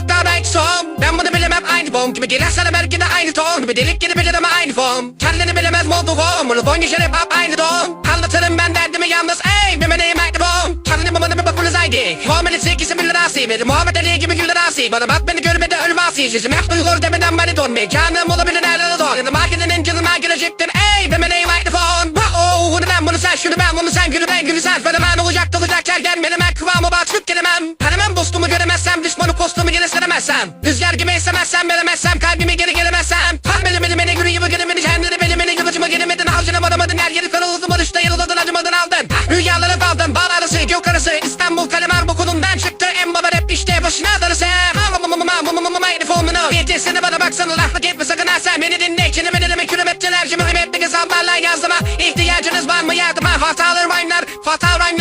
doktor right son Ben bunu bilemem aynı bom Gibi gelir sana belki de aynı ton Gibi delik gibi bilir ama aynı form Kendini bilemez modu form Bunu boyunca şeref hap aynı don Anlatırım ben derdimi yalnız Ey bir meneyim aynı bom Kendini babana bir bakınız haydi Muhammed sekisi bir lirası Beni Muhammed Ali gibi gül lirası Bana bak beni görmedi ölmesi Sizim hep duygur demeden beni don Mekanım olabilir nerede don Yanıma gidenin canıma girecektir Ey bir meneyim aynı form Oh bunu ben bunu sen şunu ben bunu sen gülü ben gülü sen Fenomen olacak postumu geri seremezsem Rüzgar gibi esemezsem veremezsem kalbimi geri gelemezsem. Tam beni beni beni gülü gibi gülü beni kendini beni beni yılıcıma gelemedin Avcına varamadın her yeri karaladın barışta yarıladın acımadın aldın. Rüyaları daldın bağ arası gök arası İstanbul kalemar bu kolundan çıktı en baba rap işte başına darısı. Aynı formunu Yetesini bana baksana laflık etme sakın ha sen. Beni dinle İçini beni demek kürümetçiler Cimrimetli hesaplarla yazdıma. İhtiyacınız var mı? Yardıma Hatalı rhyme'lar fatal rhyme'lar